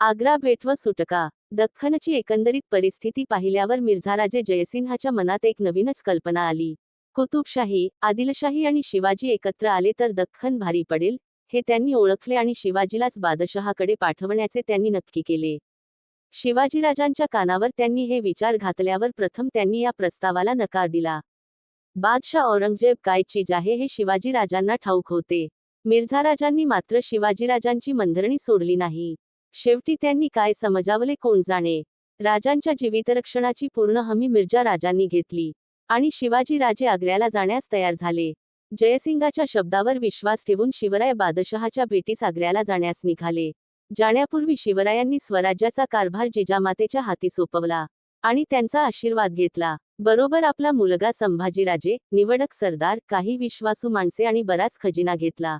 आग्रा भेट व सुटका. दख्खनची एकंदरीत परिस्थिती पाहिल्यावर मिर्झाराजे जयसिंहाच्या मनात एक नवीनच कल्पना आली. कुतुबशाही आदिलशाही आणि शिवाजी एकत्र आले तर दख्खन भारी पडेल हे त्यांनी ओळखले आणि शिवाजीलाच बादशहाकडे पाठवण्याचे त्यांनी नक्की केले. शिवाजीराजांच्या कानावर त्यांनी हे विचार घातल्यावर प्रथम त्यांनी या प्रस्तावाला नकार दिला. बादशाह औरंगजेब काय चीज आहे हे शिवाजीराजांना ठाऊक होते. मिर्झाराजांनी मात्र शिवाजीराजांची मंधरणी सोडली नाही. शेवटी त्यांनी काय समजावले कोण जाणे? राजांच्या जीवितरक्षणाची पूर्ण हमी मिर्झा राजांनी घेतली आणि शिवाजी राजे आग्र्याला जाण्यास तयार झाले. जयसिंगाच्या शब्दावर विश्वास ठेवून शिवराय बादशहाच्या भेटीस आग्र्याला जाण्यास निघाले. जाण्यापूर्वी शिवरायांनी स्वराज्याचा कारभार जिजामातेच्या हाती सोपवला आणि त्यांचा आशीर्वाद घेतला. बरोबर आपला मुलगा संभाजीराजे निवडक सरदार काही विश्वासू माणसे आणि बराच खजिना घेतला.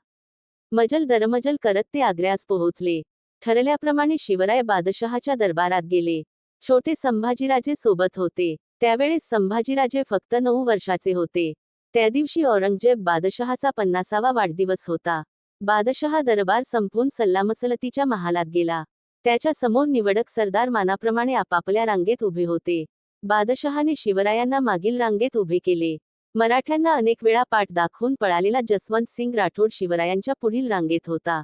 मजल दरमजल करत ते आग्र्यास पोहोचले. ठरल्याप्रमाणे शिवराय बादशहाच्या दरबारात गेले. छोटे संभाजीराजे सोबत होते. त्यावेळेस संभाजीराजे फक्त नऊ वर्षाचे होते. त्या दिवशी औरंगजेब बादशहाचा पन्नासावा वाढदिवस होता. बादशहा दरबार संपून सल्लामसलतीच्या महालात गेला. त्याच्यासमोर निवडक सरदार मानाप्रमाणे आपापल्या रांगेत उभे होते. बादशहाने शिवरायांना मागील रांगेत उभे केले. मराठ्यांना अनेक वेळा पाठ दाखवून पळालेला जसवंत सिंग राठोड शिवरायांच्या पुढील रांगेत होता.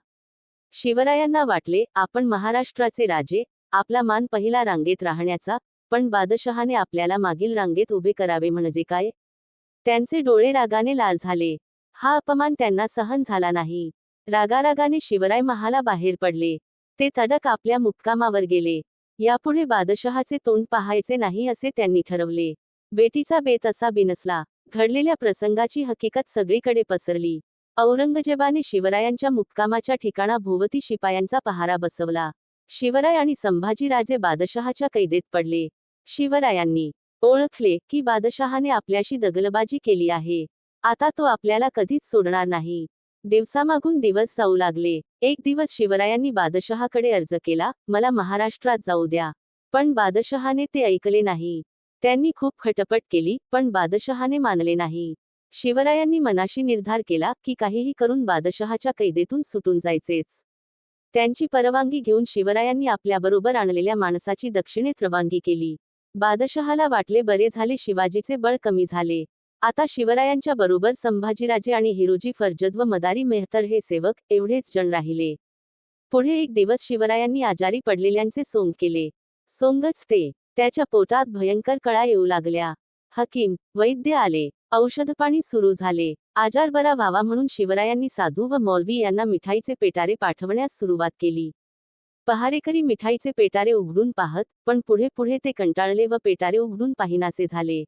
शिवरायांना वाटले आपण महाराष्ट्राचे राजे आपला मान पहिला रांगेत राहण्याचा पण बादशहाने आपल्याला मागील रांगेत उभे करावे म्हणजे काय? त्यांचे डोळे रागाने लाल झाले. हा अपमान त्यांना सहन झाला नाही. रागारागाने शिवराय महाला बाहेर पडले. ते तडक आपल्या मुक्कामावर गेले. यापुढे बादशहाचे तोंड पाहायचे नाही असे त्यांनी ठरवले. बेटीचा बेत असा बिनसला. घडलेल्या प्रसंगाची हकीकत सगळीकडे पसरली. औरंगजेबाने शिवरायांच्या मुक्कामाच्या ठिकाणा भोवती शिपायांचा पहारा बसवला. शिवराय आणि संभाजीराजे बादशहाच्या कैदेत पडले. शिवरायांनी ओळखले की बादशहाने आपल्याशी दगलबाजी केली आहे. आता तो आपल्याला कधीच सोडणार नाही. दिवसामागून दिवस जाऊ लागले. एक दिवस शिवरायांनी बादशहाकडे अर्ज केला मला महाराष्ट्रात जाऊ द्या. पण बादशहाने ते ऐकले नाही. त्यांनी खूप खटपट केली पण बादशहाने मानले नाही. शिवरायांनी मनाशी निर्धार केला की काहीही करून बादशहाच्या कैदेतून सुटून जायचेच. त्यांची परवानगी घेऊन शिवरायांनी आपल्याबरोबर आणलेल्या माणसाची दक्षिणेत रवानगी केली. बादशहाला वाटले बरे झाले शिवाजीचे बळ कमी झाले. आता शिवरायांच्या बरोबर संभाजीराजे आणि हिरोजी फर्जद व मदारी मेहतर हे सेवक एवढेच जण राहिले. पुढे एक दिवस शिवरायांनी आजारी पडलेल्यांचे सोंग केले. सोंगच ते. त्याच्या पोटात भयंकर कळा येऊ लागल्या. हकीम वैद्य आले. औषधपाणी सुरू झाले. आजार बरा व्हावा म्हणून शिवरायांनी साधू व मौलवी यांना मिठाईचे पेटारे पाठवण्यास सुरुवात केली. पहारेकरी मिठाईचे पेटारे उघडून पाहत पण पुढे पुढे ते कंटाळले व पेटारे उघडून पाहिनासे झाले.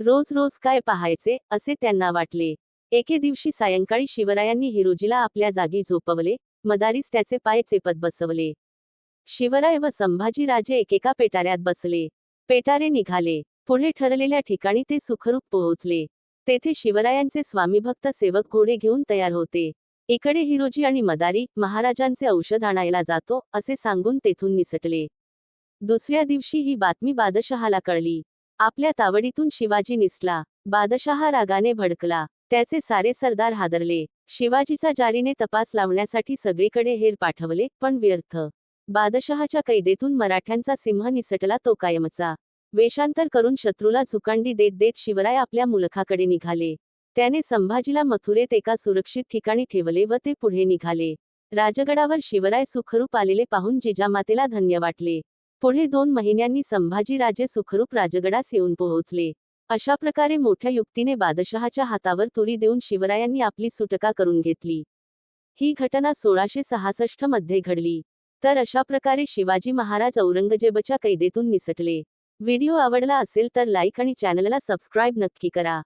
रोज रोज काय पाहायचे असे त्यांना वाटले. एके दिवशी सायंकाळी शिवरायांनी हिरोजीला आपल्या जागी झोपवले मदारीस त्याचे पाय चेपत बसवले. शिवराय व संभाजीराजे एकेका पेटाऱ्यात बसले. पेटारे निघाले. पुढे ठरलेल्या ठिकाणी ते सुखरूप पोहोचले. तेथे शिवरायांचे स्वामीभक्त सेवक घोडे घेऊन तयार होते. इकडे हिरोजी आणि मदारी महाराजांचे औषध आणायला जातो असे सांगून तेथून निसटले. दुसऱ्या दिवशी ही बातमी बादशहाला कळली. आपल्या तावडीतून शिवाजी निसला. बादशहा रागाने भडकला. त्याचे सारे सरदार हादरले. शिवाजीचा जारीने तपास लावण्यासाठी सगळीकडे हेर पाठवले पण व्यर्थ. बादशहाच्या कैदेतून मराठ्यांचा सिंह निसटला तो कायमचा. वेषांतर करून शत्रूला झुकांडी देत देत शिवराय आपल्या मुलखाकडे निघाले. त्याने संभाजीला मथुरेत एका सुरक्षित ठिकाणी ठेवले व ते पुढे निघाले. राजगडावर शिवराय सुखरूप आलेले पाहून जिजामातेला धन्य वाटले. पुढे दोन महिन्यांनी संभाजीराजे सुखरूप राजगडास येऊन पोहोचले. अशा प्रकारे मोठ्या युक्तीने बादशहाच्या हातावर तुरी देऊन शिवरायांनी आपली सुटका करून घेतली. ही घटना सोळाशे सहासष्टमध्ये घडली. तर अशा प्रकारे शिवाजी महाराज औरंगजेबच्या कैदेतून निसटले. व्हिडिओ आवडला असेल तर लाईक आणि चॅनलला सबस्क्राईब नक्की करा.